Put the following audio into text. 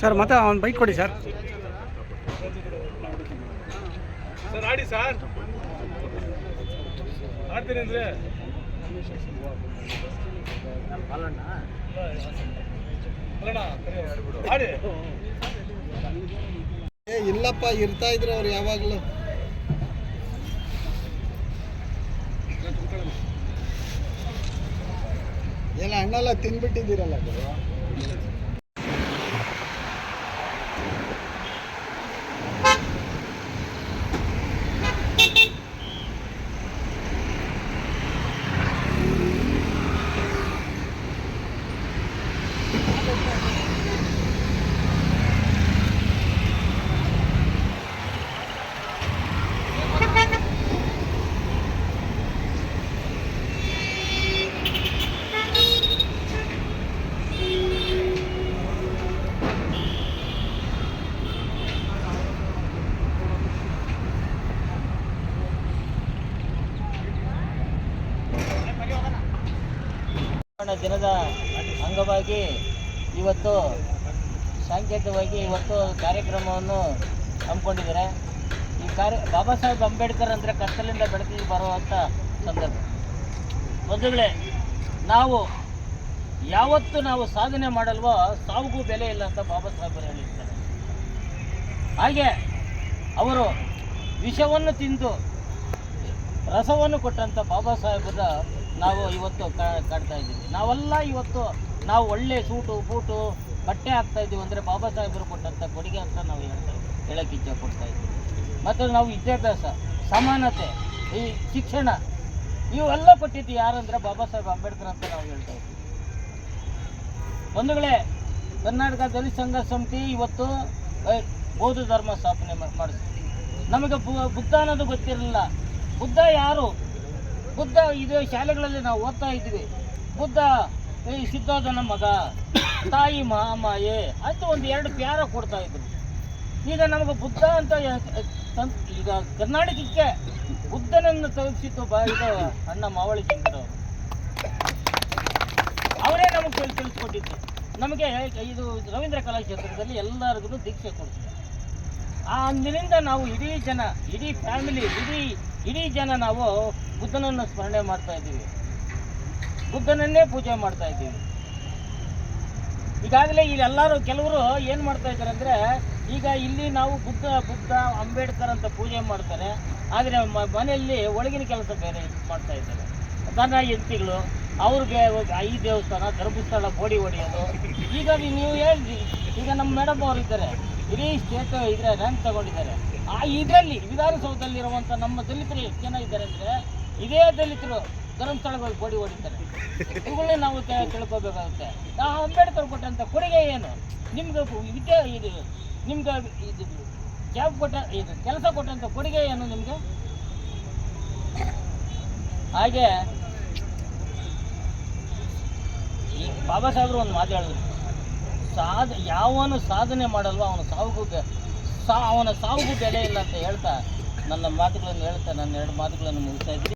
Sir ಮತ್ತೆ ಅವ್ನು bike ಕೊಡಿ ಸರ್. ಸರ್ ಆಡಿ ಸರ್. ಆಡ್ತೀನಿ ಏ ಇಲ್ಲಪ್ಪ ಇರ್ತಾ ಇದ್ರು ಅವ್ರು ಯಾವಾಗಲೂ. ಹಣ್ಣೆಲ್ಲ ತಿನ್ಬಿಟ್ಟಿದ್ದೀರಲ್ಲ ಗುರು. ದಿನದ ಅಂಗವಾಗಿ ಇವತ್ತು ಸಾಂಕೇತಿಕವಾಗಿ ಇವತ್ತು ಕಾರ್ಯಕ್ರಮವನ್ನು ಹಮ್ಮಿಕೊಂಡಿದ್ದಾರೆ. ಈ ಕಾರ್ಯ, ಬಾಬಾ ಸಾಹೇಬ್ ಅಂಬೇಡ್ಕರ್ ಅಂದರೆ ಕತ್ತಲಿಂದ ಬೆಳಕಿಗೆ ಬರುವಂಥ ಸಂದರ್ಭ. ಬಂಧುಗಳೇ, ನಾವು ಯಾವತ್ತು ನಾವು ಸಾಧನೆ ಮಾಡಲ್ವೋ ಸಾವಿಗೂ ಬೆಲೆ ಇಲ್ಲ ಅಂತ ಬಾಬಾ ಸಾಹೇಬರು ಹೇಳಿರ್ತಾರೆ. ಹಾಗೆ ಅವರು ವಿಷವನ್ನು ತಿಂದು ರಸವನ್ನು ಕೊಟ್ಟಂಥ ಬಾಬಾ ಸಾಹೇಬರ ನಾವು ಇವತ್ತು ಕಾಡ್ತಾ ಇದ್ದೀವಿ. ನಾವೆಲ್ಲ ಇವತ್ತು ನಾವು ಒಳ್ಳೆ ಸೂಟು, ಬೂಟು, ಬಟ್ಟೆ ಹಾಕ್ತಾ ಇದ್ದೀವಿ ಅಂದರೆ ಬಾಬಾ ಸಾಹೇಬರು ಕೊಟ್ಟಂಥ ಕೊಡುಗೆ ಅಂತ ನಾವು ಹೇಳ್ತಾ ಹೇಳಕ್ಕೆ ಇಚ್ಛೆ ಪಡ್ತಾ ಇದ್ದೀವಿ. ಮತ್ತು ನಾವು ವಿದ್ಯಾಭ್ಯಾಸ, ಸಮಾನತೆ, ಈ ಶಿಕ್ಷಣ, ಇವೆಲ್ಲ ಕೊಟ್ಟಿದ್ದು ಯಾರಂದ್ರೆ ಬಾಬಾ ಸಾಹೇಬ್ ಅಂಬೇಡ್ಕರ್ ಅಂತ ನಾವು ಹೇಳ್ತಾ ಇದ್ದೀವಿ. ಬಂಧುಗಳೇ ಕರ್ನಾಟಕ ದಲಿತ ಸಂಘ ಸಮಿತಿ ಇವತ್ತು ಬೌದ್ಧ ಧರ್ಮ ಸ್ಥಾಪನೆ ಮಾಡಿಸ್ತೀವಿ ನಮಗೆ ಬುದ್ಧ ಅನ್ನೋದು ಗೊತ್ತಿರಲಿಲ್ಲ. ಬುದ್ಧ ಯಾರು? ಬುದ್ಧ ಇದು, ಶಾಲೆಗಳಲ್ಲಿ ನಾವು ಓದ್ತಾ ಇದ್ವಿ ಬುದ್ಧ ಈ ಸಿದ್ಧೋಧನ ಮಗ, ತಾಯಿ ಮಾಮಾಯೆ ಅಂತ ಒಂದು ಎರಡು ಪ್ಯಾರ ಕೊಡ್ತಾ ಇದ್ರು. ಈಗ ನಮಗೆ ಬುದ್ಧ ಅಂತ ಈಗ ಕರ್ನಾಟಕಕ್ಕೆ ಬುದ್ಧನನ್ನು ತಲುಪಿಸಿದ್ದು ಬಾ, ಇದು ಅಣ್ಣ ಮಾವಳಿ ಚಂದ್ರವರು ಅವರೇ ನಮಗೆ ಕೇಳಿ, ತಿಳಿಸ್ಕೊಟ್ಟಿದ್ದು. ನಮಗೆ ಇದು ರವೀಂದ್ರ ಕಲಾಕ್ಷೇತ್ರದಲ್ಲಿ ಎಲ್ಲರಿಗೂ ದೀಕ್ಷೆ ಕೊಡ್ತಾರೆ. ಆ ಅಂದಿನಿಂದ ನಾವು ಇಡೀ ಜನ, ಇಡೀ ಫ್ಯಾಮಿಲಿ ಇಡೀ ಇಡೀ ಜನ ನಾವು ಬುದ್ಧನನ್ನು ಸ್ಮರಣೆ ಮಾಡ್ತಾ ಇದ್ದೀವಿ. ಬುದ್ಧನನ್ನೇ ಪೂಜೆ ಮಾಡ್ತಾ ಇದ್ದೀವಿ. ಈಗಾಗಲೇ ಇಲ್ಲೆಲ್ಲರೂ ಕೆಲವರು ಏನು ಮಾಡ್ತಾ ಇದ್ದಾರೆ ಅಂದರೆ, ಈಗ ಇಲ್ಲಿ ನಾವು ಬುದ್ಧ ಬುದ್ಧ, ಅಂಬೇಡ್ಕರ್ ಅಂತ ಪೂಜೆ ಮಾಡ್ತಾರೆ. ಆದರೆ ಮನೆಯಲ್ಲಿ ಒಳಗಿನ ಕೆಲಸ ಬೇರೆ ಮಾಡ್ತಾ ಇದ್ದಾರೆ. ದನ ಎಂತಿಗಳು ಅವ್ರಿಗೆ ಐ ದೇವಸ್ಥಾನ, ಧರ್ಮಸ್ಥಳ ಬೋಡಿ ಹೊಡೆಯೋದು. ಈಗ ನೀವು ಹೇಳಿ ಈಗ ನಮ್ಮ ಮೇಡಮ್ ಅವರು ಇದ್ದಾರೆ. ಇಡೀ ಸ್ಟೇಟ್ ಇದ್ರೆ ರ್ಯಾಂಕ್ ತಗೊಂಡಿದ್ದಾರೆ. ಆ, ಇದರಲ್ಲಿ ವಿಧಾನಸೌಧದಲ್ಲಿರುವಂಥ ನಮ್ಮ ದಲಿತರು ಎಷ್ಟು ಜನ ಇದ್ದಾರೆ ಅಂದರೆ ಇದೇ ದಲಿತರು ಧರ್ಮಸ್ಥಳಗಳು ಬೋಡಿ ಓಡಿತಾರೆ ಇವುಗಳನ್ನೇ ನಾವು ತಿಳ್ಕೋಬೇಕಾಗುತ್ತೆ. ಆ ಅಂಬೇಡ್ಕರ್ ಕೊಟ್ಟಂಥ ಕೊಡುಗೆ ಏನು? ನಿಮ್ಗೆ ವಿದ್ಯೆ ಇದು, ನಿಮ್ಗೆ ಇದು ಜಾಬ್ ಕೊಟ್ಟ, ಇದು ಕೆಲಸ ಕೊಟ್ಟಂಥ ಕೊಡುಗೆ ಏನು ನಿಮಗೆ? ಹಾಗೆ, ಈ ಬಾಬಾ ಸಾಹೇಬರು ಒಂದು ಮಾತು ಹೇಳಿದ್ರು. ಸಾಧ, ಯಾವನು ಸಾಧನೆ ಮಾಡಲ್ವ ಅವನ ಸಾವುಗೂ ಸಾ, ಅವನ ಸಾವುಗೂ ಬೆಲೆ ಇಲ್ಲ ಅಂತ ಹೇಳ್ತಾ ನನ್ನ ಮಾತುಗಳನ್ನು ಹೇಳ್ತಾ ನನ್ನ ಎರಡು ಮಾತುಗಳನ್ನು ಮುಗಿಸ್ತಾ ಇದ್ದೀನಿ.